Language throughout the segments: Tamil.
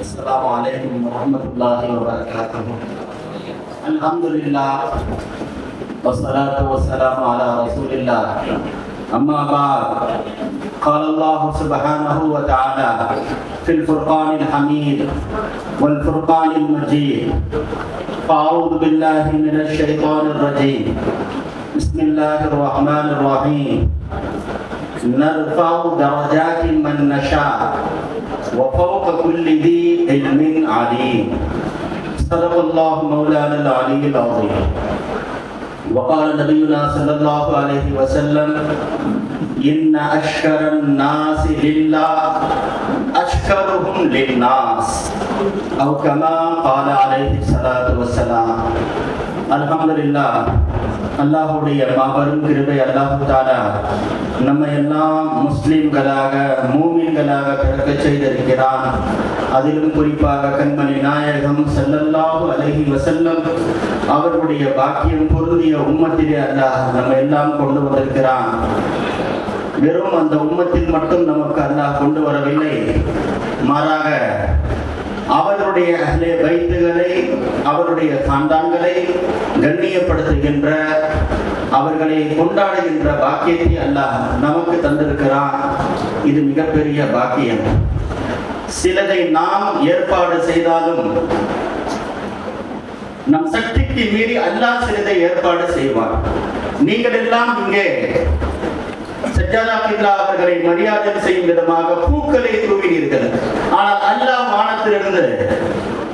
السلام عليكم ورحمة الله وبركاته. الحمد لله والصلاة والسلام على رسول الله أما بعد قال الله سبحانه وتعالى في الفرقان الحميد والفرقان المجيد فأعوذ بالله من الشيطان الرجيم. بسم الله الرحمن الرحيم. نرفع درجات من نشاء وفوق كل ذي علم عليم. صدق الله مولانا العلي العظيم. وقال نبينا صلى الله عليه وسلم إن أشكر الناس لله أشكرهم للناس. أو كما قال عليه الصلاة والسلام அலமதுல்லா அல்லாஹுடைய மாபெரும் கிருபை அல்லாஹு நம்ம எல்லாம் முஸ்லீம்களாக மூமின்களாக பிறக்க செய்திருக்கிறான். அதிலும் குறிப்பாக கண்மணி நாயகம் செல்லல்லாஹு அழகி வசல்லம் அவர்களுடைய பாக்கியம் பொருந்திய உம்மத்திலே அல்லாஹ் நம்ம எல்லாம் கொண்டு வந்திருக்கிறான். வெறும் அந்த உம்மத்தில் மட்டும் நமக்கு அல்லாஹ் கொண்டு வரவில்லை. மாறாக அவருடைய அஹ்லே வைத்துகளை அவருடைய சாண்டான்களை கண்ணியப்படுத்துகின்ற அவர்களை கொண்டாடுகின்ற பாக்கியத்தை அல்லாஹ் நமக்கு தந்திருக்கிறான். இது மிகப்பெரிய பாக்கியம். சிலதை நாம் ஏற்பாடு செய்தாலும் நம் சக்திக்கு மீறி அல்லாஹ் சிலதை ஏற்பாடு செய்வார் நீங்கள் எல்லாம் இங்கே சஜ்ஜாதா அவர்களை மரியாதை செய்யும் விதமாக பூக்களை தூவினீர்கள். ஆனால் அல்லாஹ் வானத்திலிருந்து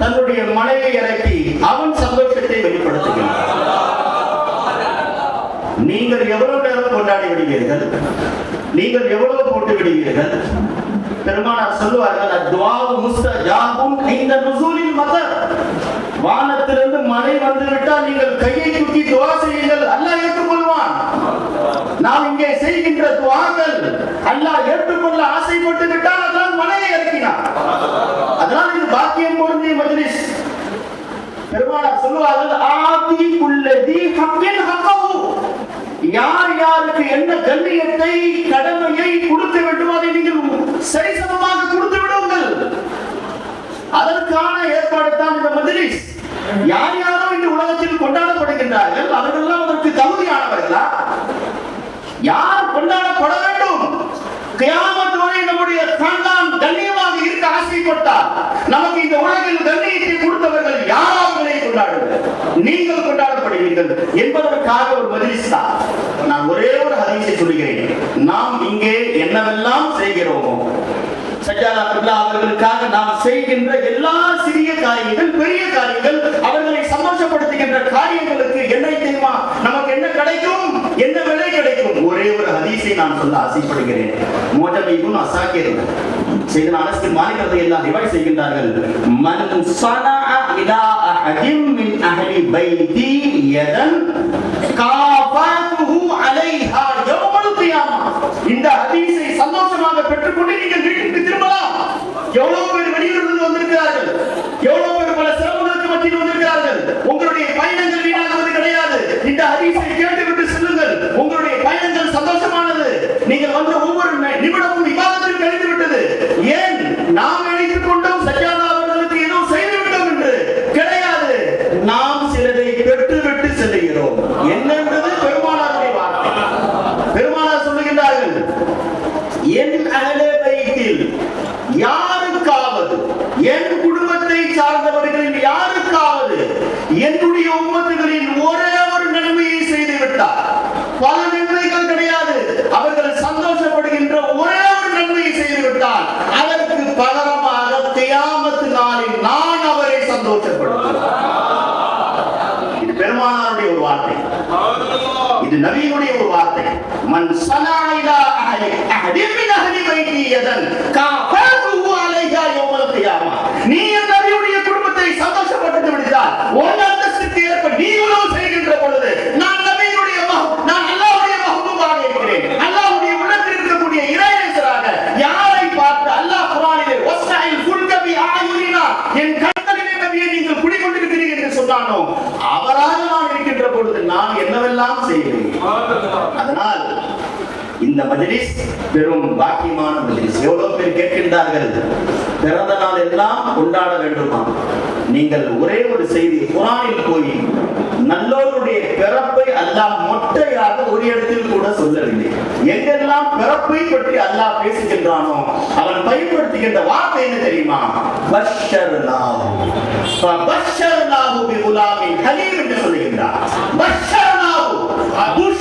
தன்னுடைய மனையை இறக்கி அவன் சந்தோஷத்தை வெளிப்படுத்துகிறான். நீங்கள் எவ்வளவு நேரம் கொண்டாடி விடுவீர்கள்? நீங்கள் எவ்வளவு போட்டு விடுவீர்கள்? பெருமானார் சொல்லுவார்கள் அத்வாவு முஸ்தஜாபும் இந்த நுசூலின் மதர் வானத்திலிருந்து மழை வந்து விட்டால் நீங்கள் கையை தூக்கி துவா செய்யுங்கள் அல்லாஹ் நாம் இங்கே செய்கின்ற துவாக்கள் அல்லாஹ் ஏற்றுக்கொள்ள ஆசைப்பட்டு விட்டால் அதான் மனையை இறக்கினார். அதனால் இது பாக்கியம் பொருந்திய மஜ்லிஸ். பெருமானார் சொல்லுவார்கள் ஆதி உள்ளதி ஹக்கின் ஹக்கவு. யார் யாருக்கு என்ன கண்ணியத்தை கடமையை கொடுக்க வேண்டும் அதை நீங்கள் சரிசமமாக கொடுத்து விடுங்கள். அதற்கான ஏற்பாடு தான் இந்த மஜ்லிஸ். யார் யாரோ இந்த உலகத்தில் கொண்டாடப்படுகின்றார்கள் அவர்கள் எல்லாம் அதற்கு தகுதியானவர்களா யார் கொண்டாடப்பட வேண்டும் கியாமத் வரை நம்முடைய கண்ணியமாக இருக்க ஆசைப்பட்டால் நமக்கு இந்த உலகில் கண்ணியத்தை கொடுத்தவர்கள் கொண்டாடுங்கள் நீங்கள் கொண்டாடப்படுவீர்கள் என்பதற்காக ஒரு தான். நான் ஒரே ஒரு ஹதீஸை சொல்கிறேன் நாம் இங்கே என்னவெல்லாம் செய்கிறோமோ சஜாதா பில்லா அவர்களுக்காக நாம் செய்கின்ற எல்லா சிறிய காரியங்கள் பெரிய காரியங்கள் அவர்களை சந்தோஷப்படுத்துகின்ற காரியங்களுக்கு என்ன தெரியுமா நமக்கு என்ன கிடைக்கும் என்ன விலை கிடைக்கும் ஒரே ஒரு ஹதீஸை நான் சொல்ல ஆசைப்படுகிறேன். மோஜபீபுன் அசாக்கிர் செய்த அனஸ்து மாலிகத்தை எல்லாம் ரிவைஸ் செய்கின்றார்கள். மன் சனா இதா அஹதிம் மின் அஹலி பைதி யதன் காஃபாத்துஹு அலைஹா யௌமல் கியாமா இந்த ஹதீஸை சந்தோஷமாக பெற்றுக்கொண்டு நீங்கள் வீட்டுக்கு திரும்பலாம். எவ்வளவு பேர் வெளியூரிலிருந்து வந்திருக்கிறார்கள்? எவ்வளவு பேர் பல சிரமங்களுக்கு மத்தியில் வந்திருக்கிறார்கள்? உங்களுடைய பயணங்கள் வீணாகுவது கிடையாது. இந்த ஹதீஸை கேட்டுவிட்டு சந்தோஷமானது. நீங்கள் வந்து ஒவ்வொரு நிமிடமும் விவாதத்தில் கழித்து விட்டது ஏன் நாம் நினைத்துக் கொண்டோம் சஜாதா அவர்களுக்கு ஏதோ செய்து விட்டோம் என்று கிடையாது நாம் சிலதை பெற்றுவிட்டு செல்லுகிறோம் என்னன்றது பெருமானாருடைய வார்த்தை பெருமானார் சொல்லுகின்றார்கள் என் அகலே வைத்தில் யாருக்காவது என் குடும்பத்தை சார்ந்தவர்களில் யாருக்காவது என்னுடைய உம்மத்துகளில் ஒரே ஒரு நன்மையை செய்து விட்டார் பல நன்மைகள் கிடையாது அவர்கள் சந்தோஷப்படுகின்ற ஒரே ஒரு நன்மையை செய்து விட்டால் அதற்கு பகரமாக தியாமத்து நாளில் நான் அவரை இது பெருமானாருடைய ஒரு வார்த்தை. இது நபியினுடைய ஒரு வார்த்தை. மன் சனாயிலா இலா அஹலி மின் அஹலி பைத்தி யதன் அலைஹா யௌமல் கியாமா நீ என் நபியுடைய குடும்பத்தை சந்தோஷப்படுத்தி விடுகிறார் உன் அந்தஸ்துக்கு ஏற்ப நீ உணவு செய்கின்ற பொழுது நான் நபியினுடைய மக- நான் அல்லாஹ்வுடைய மஹ்பூபாக இருக்கிறேன் அல்லாஹ்வுடைய உள்ளத்தில் இருக்கக்கூடிய இறைநேசராக யாரை பார்த்து அல்லாஹ் குர்ஆனிலே வஸ்தாயில் ஃபுல்கபி ஆயுனினா என் கண்களிலே நபியை நீங்கள் குடிக்கொண்டிருக்கிறீர்கள் என்று சொன்னானோ எல்லாம் அதனால் இந்த மஜ்லிஸ் பெரும் பாக்கியமான மஜ்லிஸ். எவ்வளவு பேர் கேட்கின்றார்கள்? பிறந்த நாள் எல்லாம் கொண்டாட வேண்டுமா? நீங்கள் ஒரே ஒரு செய்தி குரானில் போய் நல்லோருடைய பிறப்பை அல்லாஹ் மொட்டையாக ஒரு இடத்தில் கூட சொல்லவில்லை. எங்கெல்லாம் பிறப்பை பற்றி அல்லாஹ் பேசுகின்றானோ அவன் பயன்படுத்துகின்ற வார்த்தை என்ன தெரியுமா? பஷர்னாஹு ஃபபஷர்னாஹு பிகுலாமின் ஹலீம் என்று சொல்லுகின்றார். பஷர்னாஹு நல்லோருடைய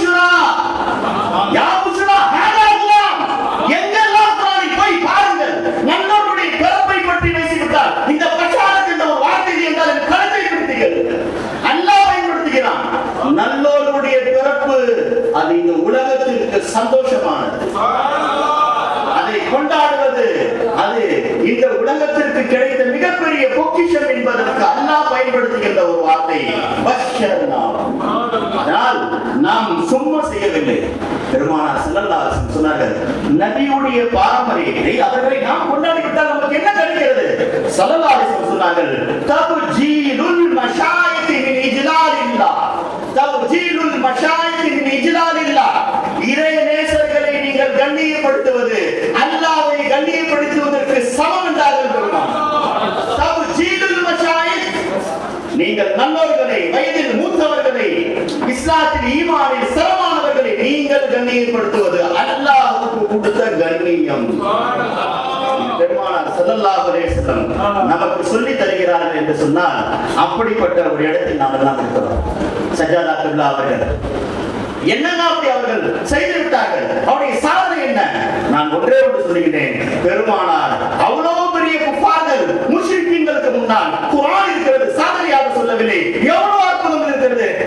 இந்த ஒரு வார்த்தை அல்லாஹ் பயன்படுத்துகிறான் பிறப்பு அது இந்த உலகத்திற்கு சந்தோஷமானது. அதை கொண்டாடுவது அது இந்த உலகத்திற்கு கிடைத்த மிகப்பெரிய பொக்கிஷம் என்பதற்கு அல்லாஹ் பயன்படுத்துகின்ற ஒரு வார்த்தை. பஷர்னா ஆனால் நாம் சும்மா செய்யவில்லை. பெருமானார் ஸல்லல்லாஹு சொன்னார்கள் நபியுடைய பாரம்பரியத்தை அவர்களை நாம் கொண்டாடிவிட்டால் நமக்கு என்ன கிடைக்கிறது? ஸல்லல்லாஹு அலைஹி தபு சொன்னார்கள் தப்ஜீலுல் மஷாயித் மின் தபு ஜீலுல் மஷாயித் மின் இல்லா இறை நேசர்களை நீங்கள் கண்ணியப்படுத்துவது அல்லாவை கண்ணியப்படுத்துவதற்கு சமம் என்றார்கள் பெருமான் தப்ஜீலுல் மஷாயித் நீங்கள் நல்லவர்களை வயதில் மூத்தவர்களை இஸ்லாத்தில் ஈமானில் சிரமானவர்களை நீங்கள் கண்ணியப்படுத்துவது அல்லாஹ்வுக்கு கொடுத்த கண்ணியம். பெருமானார் ஸல்லல்லாஹு அலைஹி வஸல்லம் நமக்கு சொல்லி தருகிறார்கள் என்று சொன்னால் அப்படிப்பட்ட ஒரு இடத்தில் நாம் எல்லாம் இருக்கிறோம். சஜாதா கிப்லா அவர்கள் என்னங்க அப்படி அவர்கள் செய்து விட்டார்கள்? அவருடைய சாதனை என்ன? நான் ஒன்றே ஒன்று சொல்லுகிறேன். பெருமானார் அவ்வளவு பெரிய குப்பார்கள் முஸ்லிம்களுக்கு முன்னால் குரான் இருக்கிறது சாதனையாக சொல்லவில்லை. எவ்வளவு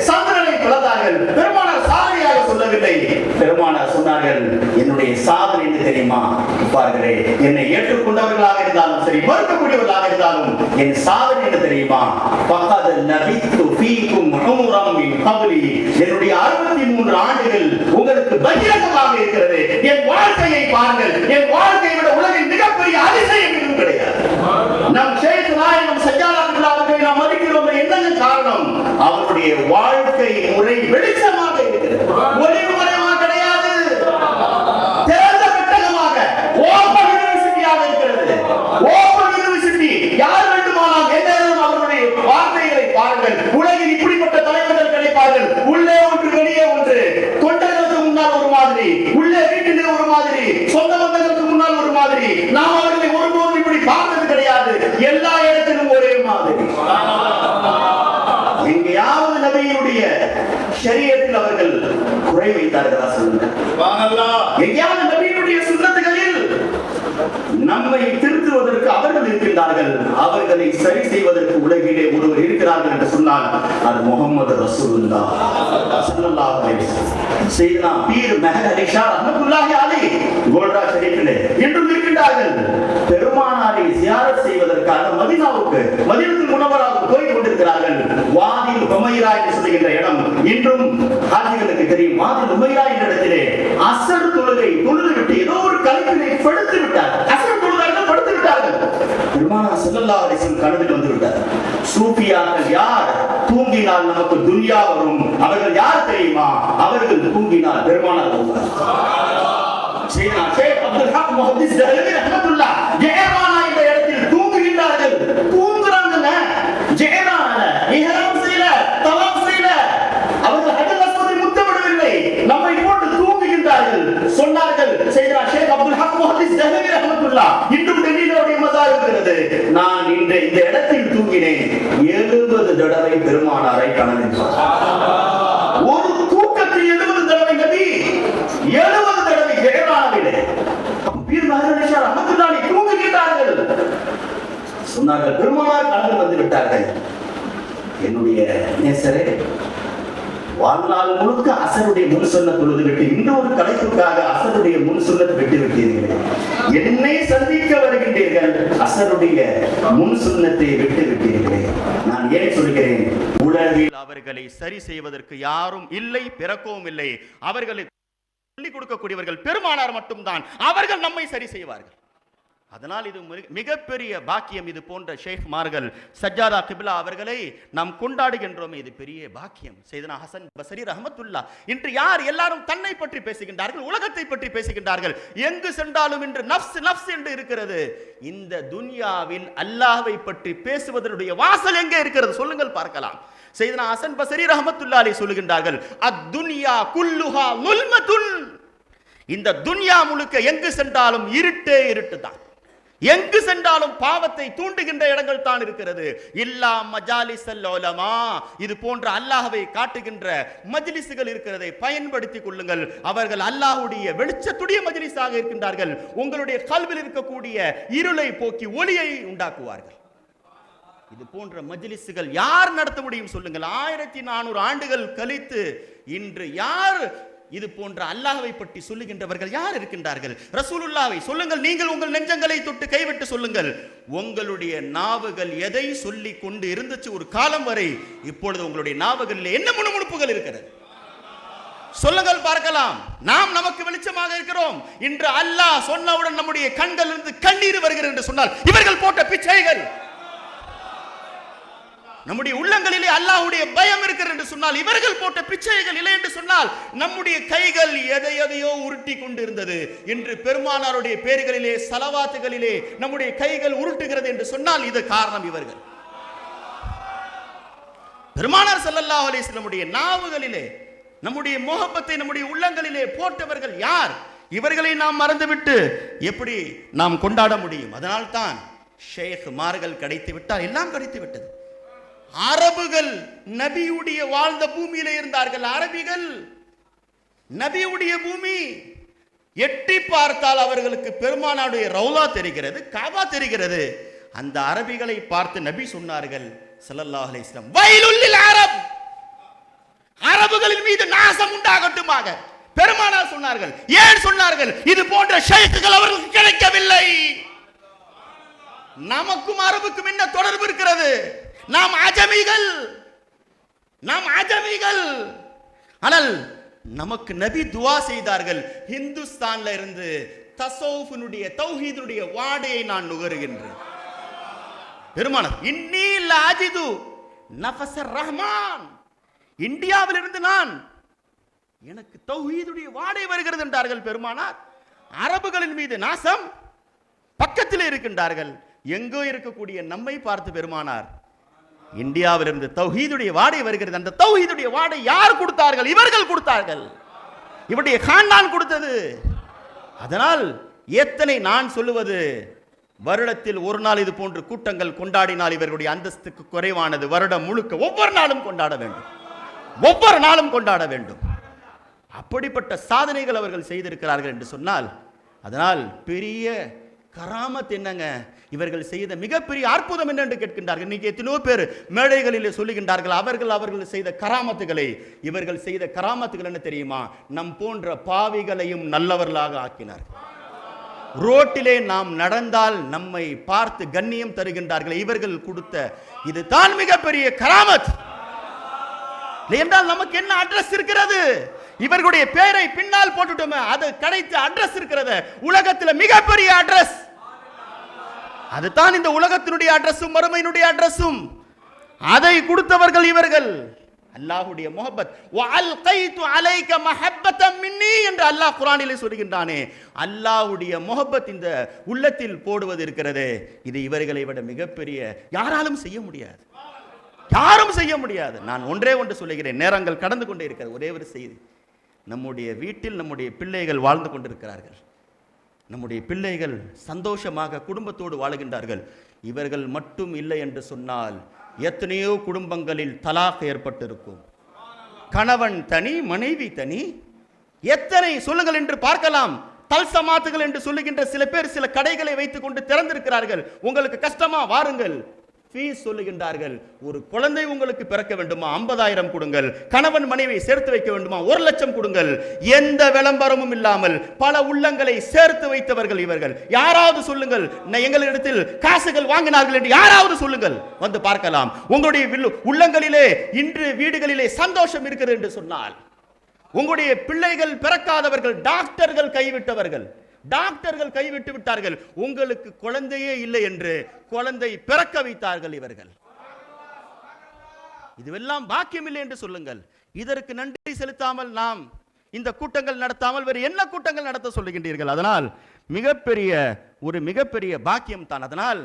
சந்திரனை பிளந்தார்கள் பெருமானார் சாதனையாக சொல்லவில்லை. பெருமானார் சொன்னார்கள் என்னுடைய சாதனை என்று தெரியுமா? குப்பார்களே என்னை ஏற்றுக்கொண்டவர்களாக இருந்தாலும் சரி மறுக்கக்கூடியவர்களாக இருந்தாலும் என் சாதனை என்று தெரியுமா? பகத நபித்து ஃபீக்கும் உம்ரம் மின் கப்லி. என்னுடைய 63 ஆண்டுகள் உங்களுக்கு பகிரங்கமாக இருக்கிறது. என் வாழ்க்கையை பாருங்கள். என் வாழ்க்கையை விட உலகின் மிகப்பெரிய அதிசயம் எதுவும் கிடையாது. நம் ஷேக் நாயகம் சஜ்ஜாலாத்துல்லா அவர்களை நாம் மதிக்கிறோம் என்னங்க காரணம் அவருடைய வாழ்க்கை முறை வெளிச்சமாக இருக்கிறது. ஒளிவு மறைவாக கிடையாது. திறந்த பெட்டகமாக ஓபன் யூனிவர்சிட்டியாக இருக்கிறது. ஓபன் யூனிவர்சிட்டி யார் வேண்டுமானால் எந்நேரம் அவருடைய வார்த்தைகளை பாருங்கள் உலகில் இப்படிப்பட்ட தலைவர்கள் கிடைப்பார்கள் உள்ளே ஒன்று வெளியே ஒன்று தொண்டர்களுக்கு முன்னால் ஒரு மாதிரி உள்ளே வீட்டிலே ஒரு மாதிரி சொந்த பந்தங்களுக்கு முன்னால் ஒரு மாதிரி நாம் அவர்களை ஒருபோதும் இப்படி பார்த்தது கிடையாது எல்லா இடத்திலும் ஒரே மாதிரி எங்கேயாவது நபியினுடைய ஷரியத்தில் அவர்கள் குறை வைத்தார்களா சொல்லுங்க எங்கேயாவது நபியினுடைய சுண்ணத்துகளில் நம்மை திருத்துவதற்கு அவர்கள் இருக்கின்றார்கள். அவர்களை சரி செய்வதற்கு உலகிலே ஒருவர் இருக்கிறார்கள் என்று சொன்னால் அது முகமது ரசூலுல்லா ஸல்லல்லாஹு அலைஹி வஸல்லம். சையதுனா பீர் மெஹர் அலி ஷா ரஹ்மத்துல்லாஹி அலைஹி கோல்ரா ஷரீஃபிலே இன்றும் இருக்கின்றார்கள். பெருமானாரை ஜியாரத் செய்வதற்காக மதீனாவுக்கு மதீனத்துல் முனவராக போய் கொண்டிருக்கிறார்கள் வாதில் உமைரா என்று சொல்லுகின்ற இடம் இன்றும் ஹாஜிகளுக்கு தெரியும். வாதில் உமைரா என்ற இடத்திலே அசர் தொழுகை தொழுது விட்டு ஏதோ ஒரு கலைப்பினை படுத்து விட்டார் அசர் தொழுதார்கள் படுத்து விட்டார்கள் பெருமானா செல்லல்லா அலிசன் கலந்துட்டு வந்து விட்டார் சூஃபியாக்கள் யார்? தூங்கினால் நமக்கு துன்யா வரும். அவர்கள் யார் தெரியுமா? அவர்கள் தூங்கினால் பெருமானார் வருவார். சையதுனா ஷேக் அப்துல் ஹக் முஹத்திஸ் தஹ்லவி ரஹ்மத்துல்லாஹ் ஜெயரானா என்ற இடத்தில் தூங்குகின்றார்கள். தூங்குறாங்கங்க ஜெயரானால இஹ்ராம் செய்யல தவாப் செய்யல அவர்கள் ஹஜ்ஜல் அஸ்வதை முத்தமிடவில்லை நம்மை போட்டு தூங்குகின்றார்கள் சொன்னார்கள் சையதுனா ஷேக் அப்துல் ஹக் இன்றும் டெல்லியிலுடைய இருக்கிறது. நான் இன்று இந்த இடத்தில் தூங்கினேன். எழுபது தடவை பெருமானாரை கனவில் ஒரு தூக்கத்தில் எழுபது தடவை நபி எழுபது தடவை பீர் சொன்னார்கள் பெருமானார் வந்து விட்டார்கள் என்னுடைய நேசரே வாழ்நாள் முழுக்க அசருடைய முன் சொன்ன தொழுது விட்டு இன்னொரு கலைப்புக்காக அசருடைய முன் சொன்னதை விட்டு விட்டீர்களே. என்னை சந்திக்க வருகின்றீர்கள். அசருடைய முன் சுண்ணத்தை விட்டு விட்டீர்களே. நான் ஏன் சொல்கிறேன்? உலகில் அவர்களை சரி செய்வதற்கு யாரும் இல்லை பிறக்கவும் இல்லை. அவர்களை சொல்லிக் கொடுக்கக்கூடியவர்கள் பெருமானார் மட்டும்தான். அவர்கள் நம்மை சரி செய்வார்கள். அதனால் இது மிகப்பெரிய பாக்கியம் இது போன்ற ஷேக்மார்கள் சஜ்ஜாதா கிபிலா அவர்களை நாம் கொண்டாடுகின்றோம். இது பெரிய பாக்கியம். செய்தனா ஹசன் பசரி ரஹமத்துல்லா. இன்று யார் எல்லாரும் தன்னை பற்றி பேசுகின்றார்கள் உலகத்தை பற்றி பேசுகின்றார்கள்? எங்கு சென்றாலும் இன்று நப்ஸ் நப்ஸ் என்று இருக்கிறது. இந்த துன்யாவில் அல்லாஹ்வை பற்றி பேசுவதனுடைய வாசல் எங்கே இருக்கிறது? சொல்லுங்கள் பார்க்கலாம். செய்தனா ஹசன் பசரி ரஹமத்துல்லா அலி சொல்லுகின்றார்கள் அத்துன்யா குல்லுஹா லுல்மதுன் இந்த துன்யா முழுக்க எங்கு சென்றாலும் இருட்டே இருட்டு தான் எங்கு சென்றாலும் பாவத்தை தூண்டுகின்ற இடங்கள் தான் இருக்கிறது. இல்லா மஜாலிசல்லோலமா இது போன்ற அல்லாஹவை காட்டுகின்ற மஜ்லிசுகள் இருக்கிறதை பயன்படுத்திக் கொள்ளுங்கள். அவர்கள் அல்லாஹுடைய வெளிச்சத்துடைய மஜ்லிஸாக இருக்கின்றார்கள். உங்களுடைய கல்வில் இருக்கக்கூடிய இருளை போக்கி ஒளியை உண்டாக்குவார்கள். இது போன்ற மஜ்லிசுகள் யார் நடத்த முடியும் சொல்லுங்கள். ஆயிரத்தி நானூறு ஆண்டுகள் கழித்து இன்று யார் இது போன்ற அல்லாஹ்வை பற்றி சொல்லுகின்றவர்கள் யார் இருக்கின்றார்கள்? ரசூலுல்லாவை சொல்லுங்கள் நீங்கள் உங்கள் நெஞ்சங்களை தொட்டு கைவிட்டு சொல்லுங்கள். உங்களுடைய நாவுகள் எதை சொல்லி கொண்டு இருந்துச்சு ஒரு காலம் வரை இப்பொழுது உங்களுடைய நாவுகளில் என்ன முணுமுணுப்புகள் இருக்கிறது? சொல்லுங்கள் பார்க்கலாம். நாம் நமக்கு வெளிச்சமாக இருக்கிறோம். இன்று அல்லாஹ் சொன்னவுடன் நம்முடைய கண்கள் இருந்து கண்ணீர் வருகிறது என்று சொன்னால் இவர்கள் போட்ட பிச்சைகள். நம்முடைய உள்ளங்களிலே அல்லாஹ்வுடைய பயம் இருக்கிறது என்று சொன்னால் இவர்கள் போட்ட பிச்சைகள் இல்லை என்று சொன்னால் நம்முடைய கைகள் எதை எதையோ உருட்டி கொண்டிருந்தது என்று பெருமானாருடைய பேர்களிலே சலவாத்துகளிலே நம்முடைய கைகள் உருட்டுகிறது என்று சொன்னால் இது காரணம் இவர்கள். பெருமானார் ஸல்லல்லாஹு அலைஹி நாவுகளிலே நம்முடைய முகப்பத்தை நம்முடைய உள்ளங்களிலே போட்டவர்கள் யார்? இவர்களை நாம் மறந்துவிட்டு எப்படி நாம் கொண்டாட முடியும்? அதனால்தான் ஷேக் மார்கள் கிடைத்து விட்டால் எல்லாம் கிடைத்து விட்டது. அரபுகள் நபியுடைய வாழ்ந்த பூமியில இருந்தார்கள். அரபிகள் நபியுடைய பூமி எட்டி பார்த்தால் அவர்களுக்கு பெருமானாருடைய ரவுலா தெரிகிறது காபா தெரிகிறது. அந்த அரபிகளை பார்த்து நபி சொன்னார்கள் ஸல்லல்லாஹு அலைஹி வஸல்லம் வயலுல்லில் அரப். அரபுகளின் மீது நாசம் உண்டாகட்டுமாக. பெருமானார் சொன்னார்கள் ஏன் சொன்னார்கள்? இது போன்ற ஷேக்குகள் அவர்களுக்கு கிடைக்கவில்லை. நமக்கும் அரபுக்கும் என்ன தொடர்பு இருக்கிறது? நாம் அஜமிகள் நாம் அஜமிகள் ஆனால் நமக்கு நபி துவா செய்தார்கள். ஹிந்துஸ்தான்ல இருந்து தசௌஃபினுடைய தௌஹீதுடைய வாடையை நான் நுகருகின்றேன். பெருமானம் இன்னி லாஜிது நஃபசர் ரஹ்மான். இந்தியாவிலிருந்து நான் எனக்கு தௌஹீதுடைய வாடை வருகிறது என்றார்கள் பெருமானார். அரபுகளின் மீது நாசம் பக்கத்தில் இருக்கின்றார்கள். எங்கோ இருக்கக்கூடிய நம்மை பார்த்து பெருமானார் இந்தியாவிலிருந்து தௌஹீதுடைய வாடை வருகிறது. அந்த தௌஹீதுடைய வாடை யார் கொடுத்தார்கள்? இவர்கள் கொடுத்தார்கள். இவருடைய காண்டான் கொடுத்தது. அதனால் எத்தனை நான் சொல்லுவது? வருடத்தில் ஒரு நாள் இது போன்று கூட்டங்கள் கொண்டாடினால் இவர்களுடைய அந்தஸ்துக்கு குறைவானது. வருடம் முழுக்க ஒவ்வொரு நாளும் கொண்டாட வேண்டும். ஒவ்வொரு நாளும் கொண்டாட வேண்டும். அப்படிப்பட்ட சாதனைகள் அவர்கள் செய்திருக்கிறார்கள் என்று சொன்னால் அதனால் பெரிய கராமத் என்னங்க? இவர்கள் செய்த மிகப்பெரிய அற்புதம் என்னென்று கேட்கின்றார்கள். இன்னைக்கு எத்தனையோ பேர் மேடைகளிலே சொல்லுகின்றார்கள் அவர்கள் அவர்கள் செய்த கராமத்துகளை. இவர்கள் செய்த கராமத்துகள் என்ன தெரியுமா? நம் போன்ற பாவிகளையும் நல்லவர்களாக ஆக்கினார் ரோட்டிலே நாம் நடந்தால் நம்மை பார்த்து கண்ணியம் தருகின்றார்கள். இவர்கள் கொடுத்த இது தான் மிகப்பெரிய கராமத். என்றால் நமக்கு என்ன அட்ரஸ் இருக்கிறது? இவர்களுடைய பெயரை பின்னால் போட்டுட்டோமே அது கிடைத்த அட்ரஸ் இருக்கிறது. உலகத்தில் மிகப்பெரிய அட்ரஸ் அதுதான் இந்த உலகத்தினுடைய அட்ரஸும் மறுமையினுடைய அட்ரஸும் அதை கொடுத்தவர்கள் இவர்கள். அல்லாஹுடைய முகப்பத். வால் கைத்து அலைக்க மஹப்பத்தம் மின்னி என்று அல்லாஹ் குரானிலே சொல்கின்றானே. அல்லாஹுடைய முகப்பத் இந்த உள்ளத்தில் போடுவது இருக்கிறது. இது இவர்களை விட மிகப்பெரிய யாராலும் செய்ய முடியாது. யாரும் செய்ய முடியாது. நான் ஒன்றே ஒன்று சொல்லுகிறேன். நேரங்கள் கடந்து கொண்டே இருக்கிறது. ஒரே ஒரு செய்தி. நம்முடைய வீட்டில் நம்முடைய பிள்ளைகள் வாழ்ந்து கொண்டிருக்கிறார்கள். நம்முடைய பிள்ளைகள் சந்தோஷமாக குடும்பத்தோடு வாழுகின்றார்கள். இவர்கள் மட்டும் இல்லை என்று சொன்னால் எத்தனையோ குடும்பங்களில் தலாக் ஏற்பட்டிருக்கும். கணவன் தனி மனைவி தனி. எத்தனை சொல்லுங்கள் என்று பார்க்கலாம். தல்சமாத்துகள் என்று சொல்லுகின்ற சில பேர் சில கடைகளை வைத்துக் கொண்டு திறந்திருக்கிறார்கள். உங்களுக்கு கஷ்டமா? வாருங்கள். ஃபீஸ் சொல்லுகின்றார்கள். ஒரு குழந்தை உங்களுக்கு பிறக்க வேண்டுமா? ஐம்பதாயிரம் கொடுங்கள். கணவன் மனைவி சேர்த்து வைக்க வேண்டுமா? ஒரு லட்சம் கொடுங்கள். எந்த விளம்பரமும் இல்லாமல் பல உள்ளங்களை சேர்த்து வைத்தவர்கள் இவர்கள். யாராவது சொல்லுங்கள் "நான் எங்களிடத்தில் காசுகள் வாங்கினார்கள் என்று யாராவது சொல்லுங்கள். வந்து பார்க்கலாம். உங்களுடைய வில்லு- உள்ளங்களிலே இன்று வீடுகளிலே சந்தோஷம் இருக்கிறது என்று சொன்னால் உங்களுடைய பிள்ளைகள் பிறக்காதவர்கள் டாக்டர்கள் கைவிட்டவர்கள் டாக்டர்கள் கைவிட்டு விட்டார்கள். உங்களுக்கு குழந்தையே இல்லை என்று குழந்தை பிறக்க வைத்தார்கள் இவர்கள். இதுவெல்லாம் பாக்கியம் இல்லை என்று சொல்லுங்கள். இதற்கு நன்றி செலுத்தாமல் நாம் இந்த கூட்டங்கள் நடத்தாமல் வேறு என்ன கூட்டங்கள் நடத்த சொல்லுகின்றீர்கள்? அதனால் மிகப்பெரிய ஒரு மிகப்பெரிய பாக்கியம் தான். அதனால்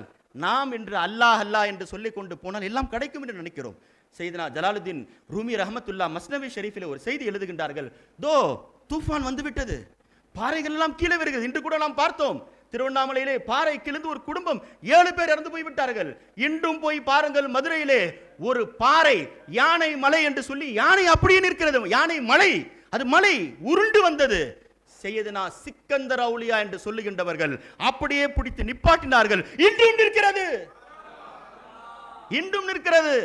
நாம் என்று அல்லாஹ் அல்லாஹ் என்று சொல்லிக் கொண்டு போனால் எல்லாம் கிடைக்கும் என்று நினைக்கிறோம். செய்தினா ஜலாலுதீன் ரூமி ரஹமத்துல்லா மஸ்னவி ஷெரீஃபில் ஒரு செய்தி எழுதுகின்றார்கள். தோ தூஃபான் வந்து விட்டது பாறைகள் எல்லாம் கீழே வருகிறது இன்று கூட நாம் பார்த்தோம். திருவண்ணாமலையிலே பாறை கிழிந்து ஒரு குடும்பம் ஏழு பேர் இறந்து போய் விட்டார்கள் இன்றும் போய் பாருங்கள் மதுரையிலே ஒரு பாறை யானை மலை என்று சொல்லி யானை அப்படியே நிற்கிறது. யானை மலை அது மலை உருண்டு வந்தது. செய்யதுனா சிக்கந்தர் அவுலியா என்று சொல்லுகின்றவர்கள் அப்படியே பிடித்து நிப்பாட்டினார்கள். இன்றும் நிற்கிறது. இன்றும் நிற்கிறது.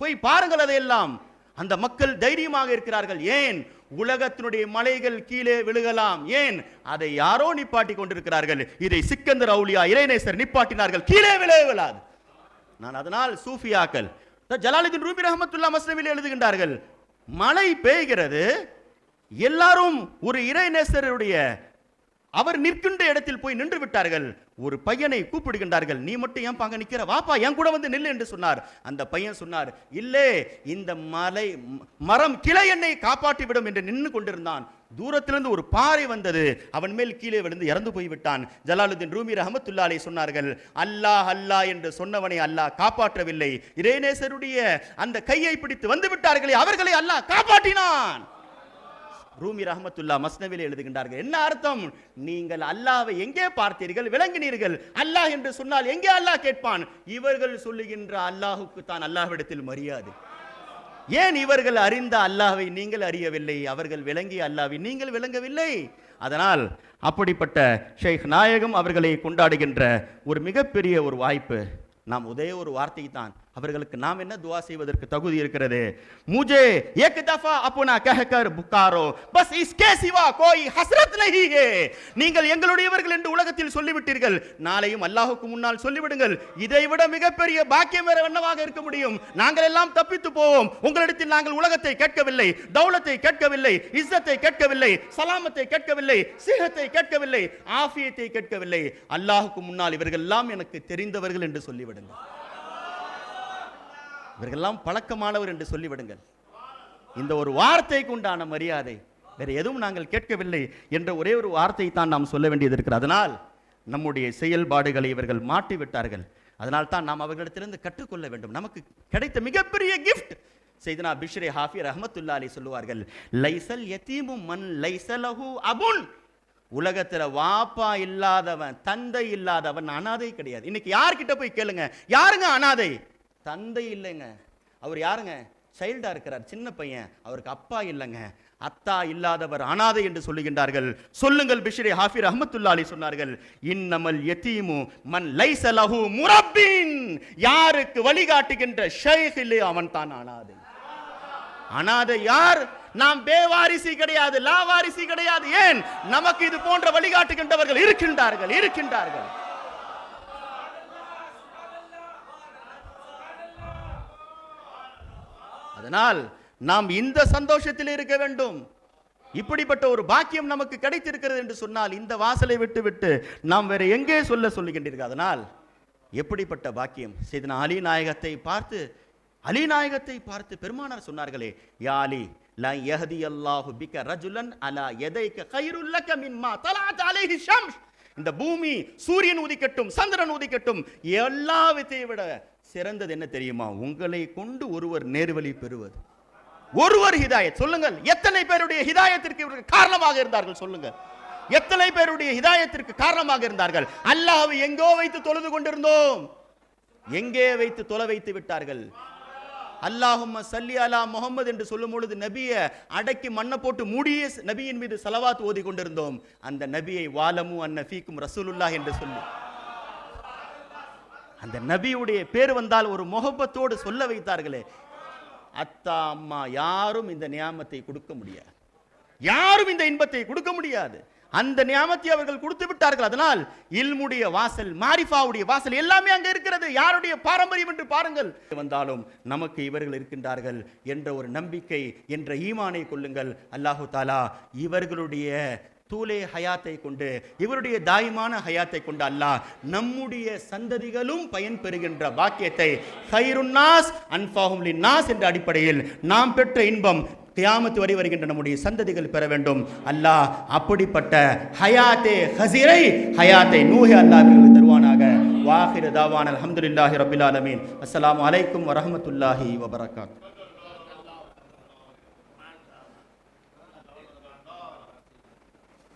போய் பாருங்கள் அதையெல்லாம். அந்த மக்கள் தைரியமாக இருக்கிறார்கள். ஏன்? உலகத்தினுடைய மலைகள் கீழே விழுகலாம். ஏன்? அதை யாரோ நிப்பாட்டி கொண்டிருக்கிறார்கள். இதை சிக்கந்தர் அவுலியா இறைநேசர் நிப்பாட்டினார்கள். கீழே விழவே விழாது. நான் அதனால் சூஃபியாக்கள் ஜலாலுதீன் ரூபி ரஹமத்துல்லா மஸ்லமில் எழுதுகின்றார்கள் மழை பெய்கிறது எல்லாரும் ஒரு இறைநேசருடைய அவர் நிற்கின்ற இடத்தில் போய் நின்று விட்டார்கள். ஒரு பையனை கூப்பிடுகின்றார்கள். நீ மட்டும் ஏன் பாங்க நிற்கிற வாப்பா என் கூட வந்து நில்லு என்று சொன்னார். அந்த பையன் சொன்னார் இல்லே இந்த மலை மரம் கிளை என்னை காப்பாற்றிவிடும் என்று நின்று கொண்டிருந்தான். தூரத்திலிருந்து ஒரு பாறை வந்தது. அவன் மேல் கீழே விழுந்து இறந்து போய்விட்டான் ஜலாலுதீன் ரூமி ரஹமத்துல்லாலை சொன்னார்கள் அல்லாஹ் அல்லாஹ் என்று சொன்னவனை அல்லாஹ் காப்பாற்றவில்லை. இறைநேசருடைய அந்த கையை பிடித்து வந்து விட்டார்களே அவர்களை அல்லாஹ் காப்பாற்றினான். ரூமி ரஹமத்துல்லா மஸ்னவில் எழுதுகின்றார்கள். என்ன அர்த்தம்? நீங்கள் அல்லாவை எங்கே பார்த்தீர்கள்? விளங்கினீர்கள். அல்லாஹ் என்று சொன்னால் எங்கே அல்லாஹ் கேட்பான்? இவர்கள் சொல்லுகின்ற அல்லாஹுக்கு தான் அல்லாஹ்விடத்தில் மரியாதை. ஏன் இவர்கள் அறிந்த அல்லாவை நீங்கள் அறியவில்லை? அவர்கள் விளங்கிய அல்லாவை நீங்கள் விளங்கவில்லை. அதனால் அப்படிப்பட்ட ஷேக் நாயகம் அவர்களை கொண்டாடுகின்ற ஒரு மிகப்பெரிய ஒரு வாய்ப்பு. நாம் ஒரே ஒரு வார்த்தை தான் அவர்களுக்கு நாம் என்ன துவா செய்வதற்கு தகுதி இருக்கிறது முஜே एक दफा अपना कहकर புக்காரோ பஸ் इसके सिवा कोई हसरत नहीं है நீங்கள் எங்களுடையவர்கள் என்று உலகத்தில் சொல்லிவிட்டீர்கள் நாளையும் அல்லாஹ்வுக்கு முன்னால் சொல்லிவிடுங்கள் இதை விட மிகப்பெரிய பாக்கியம் வேற என்னவாக இருக்க முடியும் நாங்கள் எல்லாம் தப்பித்து போவோம் உங்களிடத்தில் நாங்கள் உலகத்தை கேட்கவில்லை தௌலத்தை கேட்கவில்லை இஸ்ஸத்தை கேட்கவில்லை சலாமத்தை கேட்கவில்லை சீகத்தை கேட்கவில்லை ஆஃபியத்தை கேட்கவில்லை அல்லாஹ்வுக்கு முன்னால் இவர்கள் எல்லாம் எனக்கு தெரிந்தவர்கள் என்று சொல்லிவிடுங்கள் இவர்களெல்லாம் பழக்கமானவர் என்று சொல்லிவிடுங்கள். இந்த ஒரு வார்த்தைக்கு உண்டான மரியாதை வேறு எதுவும் நாங்கள் கேட்கவில்லை என்ற ஒரே ஒரு வார்த்தை தான் நாம் சொல்ல வேண்டியது இருக்கிறது. அதனால் நம்முடைய செயல்பாடுகளை இவர்கள் மாட்டி விட்டார்கள் அதனால் தான் நாம் அவர்களிடத்திலிருந்து கற்றுக்கொள்ள வேண்டும். நமக்கு கிடைத்த மிகப்பெரிய கிஃப்ட் செய்தனா பிஷ்ரே ஹாஃபி ரஹமத்துல்லா அலி சொல்லுவார்கள் லைசல் யதீமு மன் லைசலஹு அபுன். உலகத்தில் வாப்பா இல்லாதவன் தந்தை இல்லாதவன் அனாதை கிடையாது. இன்னைக்கு யார்கிட்ட போய் கேளுங்க? யாருங்க அனாதை? தந்தை இல்லைங்க. அவர் யாருங்க? சைல்டாக இருக்கிறார். சின்ன பையன். அவருக்கு அப்பா இல்லைங்க. அத்தா இல்லாதவர் அனாதை என்று சொல்லுகின்றார்கள். சொல்லுங்கள் பிஷ்ரே ஹாஃபிர் ரஹமத்துல்லா அலி சொன்னார்கள். இன்னமல் எத்தீமு மன் லைஸ முரப்பின். யாருக்கு வழிகாட்டுகின்ற ஷேഖിலே அவன் தான் அனாதை. அனாதை யார்? நாம் பேவாரிசி கிடையாது லாவாரிசி கிடையாது. ஏன்? நமக்கு இது போன்ற வழிகாட்டுகின்றவர்கள் இருக்கின்றார்கள் இருக்கின்றார்கள். அதனால் நாம் இந்த சந்தோஷத்தில் இருக்க வேண்டும். இப்படிப்பட்ட ஒரு பாக்கியம் நமக்கு கிடைத்திருக்கிறது என்று சொன்னால் இந்த வாசலை விட்டு விட்டு நாம் வேற எங்கே சொல்ல சொல்லுகின்றீர்கள்? அதனால் எப்படிப்பட்ட பாக்கியம்? செய்தன அலி நாயகத்தை பார்த்து அலி நாயகத்தை பார்த்து பெருமானார் சொன்னார்களே யாலி லா யஹதி அல்லாஹு பிக ரஜுலன் அலா யதைக கைருல் லக தலாத் அலைஹி ஷம்ஸ். இந்த பூமி சூரியன் உதிக்கட்டும் சந்திரன் உதிக்கட்டும் எல்லாவற்றை விட சிறந்தது என்ன தெரியுமா? உங்களை கொண்டு ஒருவர் நேர்வழி பெறுவது. ஒருவர் ஹிதாயத். சொல்லுங்கள். எத்தனை பேருடைய ஹிதாயத்திற்கு இவர்கள் காரணமாக இருந்தார்கள் சொல்லுங்கள். எத்தனை பேருடைய ஹிதாயத்திற்கு காரணமாக இருந்தார்கள்? அல்லாஹ்வை எங்கோ வைத்து தொழுது கொண்டிருந்தோம். எங்கே வைத்து தொலை வைத்து விட்டார்கள்? அல்லாஹும் சல்லி அலா முகமது என்று சொல்லும் பொழுது நபியை அடக்கி மண்ணை போட்டு மூடிய நபியின் மீது சலவாத் ஓதி கொண்டிருந்தோம். அந்த நபியை வாலமு அன்னஃபீக்கும் ரசூலுல்லாஹ் என்று சொல்லி. அந்த நபியுடைய பேர் வந்தால் ஒரு முகப்பத்தோடு சொல்ல வைத்தார்களே. அத்தா அம்மா யாரும் இந்த நியாமத்தை கொடுக்க முடியாது. யாரும் இந்த இன்பத்தை கொடுக்க முடியாது. அந்த நியாமத்தை அவர்கள் கொடுத்து விட்டார்கள். அதனால் இல்முடைய வாசல் மாரிஃபாவுடைய வாசல் எல்லாமே அங்க இருக்கிறது. யாருடைய பாரம்பரியம் என்று பாருங்கள். வந்தாலும் நமக்கு இவர்கள் இருக்கின்றார்கள் என்ற ஒரு நம்பிக்கை என்ற ஈமானை கொள்ளுங்கள். அல்லாஹு தாலா இவர்களுடைய தூலே ஹயாத்தை கொண்டு இவருடைய தாய்மான ஹயாத்தை கொண்டு அல்லாஹ் நம்முடைய சந்ததிகளும் பயன் பெறுகின்ற பாக்கியத்தை ஹைருன்னாஸ் அன்பாகும் நாஸ் என்ற அடிப்படையில் நாம் பெற்ற இன்பம் கியாமத்து வரை வருகின்ற நம்முடைய சந்ததிகள் பெற வேண்டும். அல்லாஹ் அப்படிப்பட்ட ஹயாத்தே ஹசிரை ஹயாத்தை நூஹே அல்லாஹ் தருவானாக. வாஹிர தாவான் அலமதுல்லாஹி ரபில் ஆலமீன். அஸ்லாம் அலைக்கும் வரமத்துல்லாஹி வபரகாத்.